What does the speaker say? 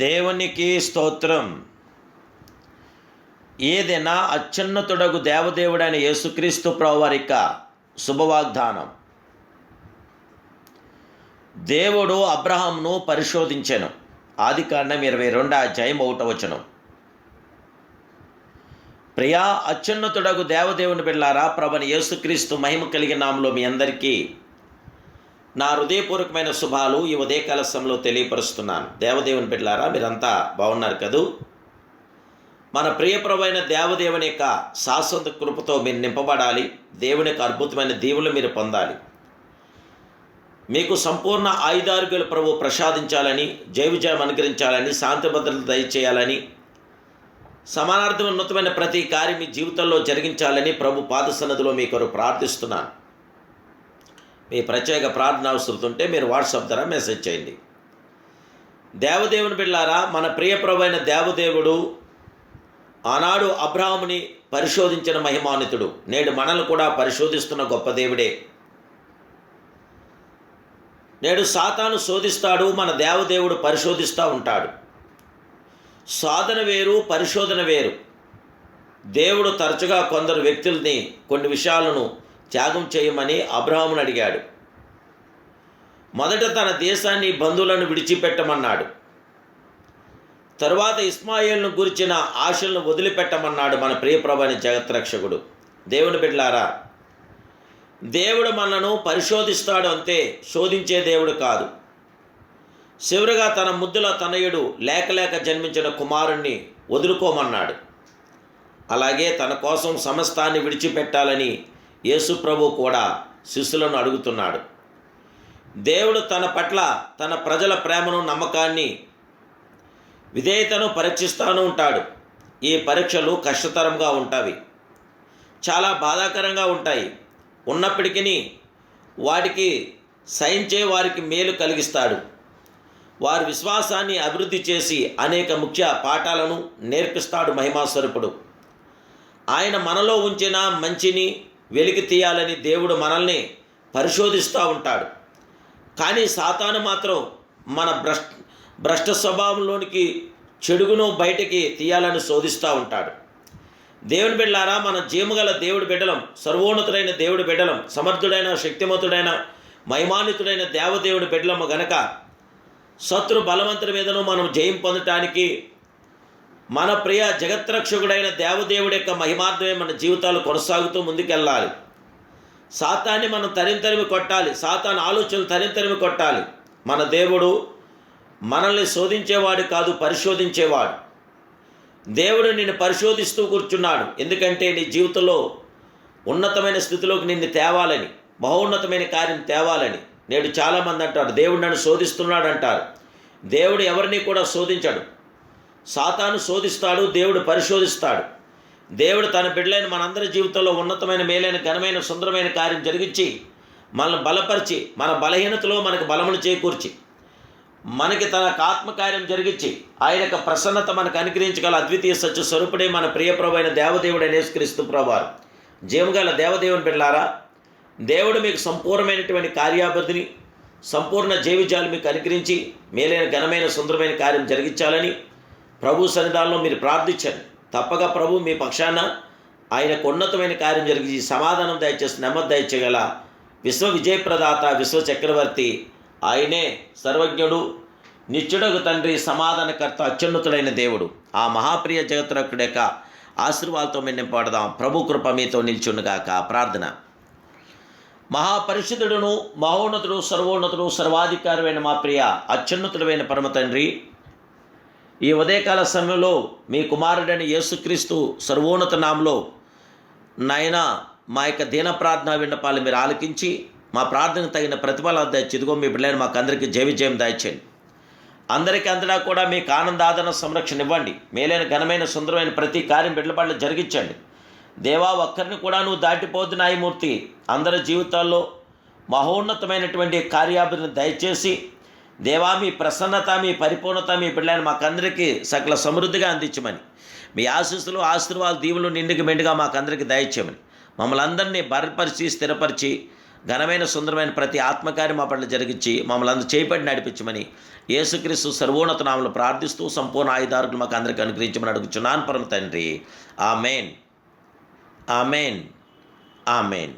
దేవునికి స్తోత్రం. ఏదైనా అత్యున్నతుడగు దేవదేవుడైన యేసుక్రీస్తు ప్రవారిక శుభవాగ్దానం. దేవుడు అబ్రహాంను పరిశోధించెను. ఆది కాండం ఇరవై రెండు అధ్యాయం ఒకటవచనం ప్రియా అత్యున్నతుడగు దేవదేవుని బిళ్ళారా ప్రభని యేసుక్రీస్తు మహిమ కలిగిన నామలో మీ అందరికీ నా హృదయపూర్వకమైన శుభాలు ఈ ఉదయకాల తెలియపరుస్తున్నాను. దేవదేవుని బిడ్డలారా మీరంతా బాగున్నారు కదూ? మన ప్రియప్రవైన దేవదేవుని యొక్క శాశ్వత కృపతో మీరు నింపబడాలి. దేవుని యొక్క అద్భుతమైన దీవులు మీరు పొందాలి. మీకు సంపూర్ణ ఆయుధారుగుల ప్రభు ప్రసాదించాలని జైవిజయం అనుగ్రహించాలని శాంతి భద్రతలు దయచేయాలని సమానార్థం ఉన్నతమైన ప్రతి కార్యం మీ జీవితంలో జరిగించాలని ప్రభు పాద సన్నదిలో మీ కొరకు ప్రార్థిస్తున్నాను. మీ ప్రత్యేక ప్రార్థన అవసరం ఉంటే మీరు వాట్సాప్ ద్వారా మెసేజ్ చేయండి. దేవదేవుని బిళ్ళారా మన ప్రియప్రభైన దేవదేవుడు ఆనాడు అబ్రాహముని పరిశోధించిన మహిమానితుడు నేడు మనల్ని కూడా పరిశోధిస్తున్న గొప్ప దేవుడే. నేడు సాతాను శోధిస్తాడు మన దేవదేవుడు పరిశోధిస్తూ ఉంటాడు. సాధన వేరు పరిశోధన వేరు. దేవుడు తరచుగా కొందరు వ్యక్తుల్ని కొన్ని విషయాలను త్యాగం చేయమని అబ్రహామును అడిగాడు. మొదట తన దేశాన్ని బంధువులను విడిచిపెట్టమన్నాడు. తరువాత ఇస్మాయిల్ను గురించిన ఆశలను వదిలిపెట్టమన్నాడు మన ప్రియప్రభని జగత్రక్షకుడు. దేవుని బిడ్లారా దేవుడు మనను పరిశోధిస్తాడు అంతే శోధించే దేవుడు కాదు. చివరిగా తన ముద్దుల తనయుడు లేక లేక జన్మించిన కుమారుణ్ణి వదులుకోమన్నాడు. అలాగే తన కోసం సమస్తాన్ని విడిచిపెట్టాలని యేసుప్రభు కూడా శిష్యులను అడుగుతున్నాడు. దేవుడు తన పట్ల తన ప్రజల ప్రేమను నమ్మకాన్ని విధేయతను పరీక్షిస్తూనే ఉంటాడు. ఈ పరీక్షలు కష్టతరంగా ఉంటాయి. చాలా బాధాకరంగా ఉంటాయి. ఉన్నప్పటికీ వాటికి సహించే వారికి మేలు కలిగిస్తాడు. వారి విశ్వాసాన్ని అభివృద్ధి చేసి అనేక ముఖ్య పాఠాలను నేర్పిస్తాడు మహిమాస్వరూపుడు. ఆయన మనలో ఉంచిన మంచిని వెలికి తీయాలని దేవుడు మనల్ని పరిశోధిస్తూ ఉంటాడు. కానీ సాతాను మాత్రం మన భ్రష్ భ్రష్ట స్వభావంలోనికి చెడుగును బయటికి తీయాలని శోధిస్తూ ఉంటాడు. దేవుని బిడ్డలారా మన జీమగల దేవుడి బిడ్డలం సర్వోన్నతుడైన దేవుడి బిడ్డలం సమర్థుడైన శక్తిమంతుడైన మహిమాన్వితుడైన దేవదేవుడి బిడ్డలము గనక శత్రు బలవంతుడి మీదను మనం జయం పొందటానికి మన ప్రియ జగత్రక్షకుడైన దేవదేవుడి యొక్క మహిమార్థమే మన జీవితాలు కొనసాగుతూ ముందుకెళ్ళాలి. సాతాన్ని మనం తరింతరిమి కొట్టాలి. సాతాన్ ఆలోచనలు తరింతరిమి కొట్టాలి. మన దేవుడు మనల్ని శోధించేవాడు కాదు పరిశోధించేవాడు. దేవుడు నిన్ను పరిశోధిస్తూ కూర్చున్నాడు. ఎందుకంటే నీ జీవితంలో ఉన్నతమైన స్థితిలోకి నిన్ను తేవాలని బహోన్నతమైన కార్యం తేవాలని నేడు చాలామంది అంటారు. దేవుడు నన్ను శోధిస్తున్నాడు అంటారు దేవుడు ఎవరిని కూడా శోధించడు. సాతాను శోధిస్తాడు దేవుడు పరిశోధిస్తాడు. దేవుడు తన బిడ్డలైన మనందరి జీవితంలో ఉన్నతమైన మేలైన ఘనమైన సుందరమైన కార్యం జరిగించి మనల్ని బలపరిచి మన బలహీనతలో మనకు బలమును చేకూర్చి మనకి తన ఆత్మకార్యం జరిగించి ఆయన యొక్క ప్రసన్నత మనకు అనుగ్రహించగల అద్వితీయ సత్య స్వరూపుడే మన ప్రియప్రభైన దేవదేవుడు నేసుక్రీస్తు ప్రభారు జీవగల దేవదేవుని బిడ్డారా దేవుడు మీకు సంపూర్ణమైనటువంటి కార్యాభివృద్ధిని సంపూర్ణ జీవిజాలు మీకు అనుగ్రహించి మేలైన ఘనమైన సుందరమైన కార్యం జరిగించాలని ప్రభు సన్నిధానంలో మీరు ప్రార్థించండి. తప్పక ప్రభు మీ పక్షాన ఆయనకు ఉన్నతమైన కార్యం జరిగి సమాధానం దయచేసి నెమ్మది దయచేయగల విశ్వ విజయప్రదాత విశ్వ చక్రవర్తి ఆయనే సర్వజ్ఞుడు నిత్యుడకు తండ్రి సమాధానకర్త అత్యున్నతుడైన దేవుడు. ఆ మహాప్రియ జగత్రకుడు యొక్క ఆశీర్వాదాలతో మేము నింపడదాం ప్రభు కృప మీతో నిల్చుండుగాక ప్రార్థన. మహాపరిశుద్ధుడును మహోన్నతుడు సర్వోన్నతుడు సర్వాధికారమైన మా ప్రియ అత్యున్నతుడమైన పరమ తండ్రి ఈ ఉదయకాల సమయంలో మీ కుమారుడైన యేసుక్రీస్తు సర్వోన్నత నామంలో నాయన మా యొక్క దీన ప్రార్థన విన్నపాలు మీరు ఆలకించి మా ప్రార్థనకు తగిన ప్రతిఫలాలు దయచి మీ బిడ్డలైన మాకు అందరికీ జయ విజయం దయచేయండి. అందరికీ అందడా కూడా మీకు ఆనందాదన సంరక్షణ ఇవ్వండి. మేలైన ఘనమైన సుందరమైన ప్రతి కార్యం బిడ్డల పట్ల జరిగించండి. దేవా ఒక్కరిని కూడా నువ్వు దాటిపోద్దు నాయమూర్తి అందరి జీవితాల్లో మహోన్నతమైనటువంటి కార్యాభివృద్ధిని దయచేసి దేవా మీ ప్రసన్నత మీ పరిపూర్ణత మీ బిడ్డలైన మాకందరికీ సకల సమృద్ధిగా అందించమని. మీ ఆశీస్సులు ఆశీర్వాదాలు దీవులు నిండుకి మెండుగా మాకందరికీ దయచేయమని. మమ్మల్ని అందరినీ బరపరిచి స్థిరపరిచి ఘనమైన సుందరమైన ప్రతి ఆత్మకార్యం మా పట్ల జరిగించి మమ్మల్ని అందరూ చేపట్టి నడిపించమని యేసుక్రీస్తు సర్వోన్నత నామలు ప్రార్థిస్తూ సంపూర్ణ ఆయుధారులు మాకు అందరికీ అనుగ్రహించమని అడుగుచున్నాను. పరమ తండ్రి. ఆమెన్. ఆమెన్. ఆమెన్.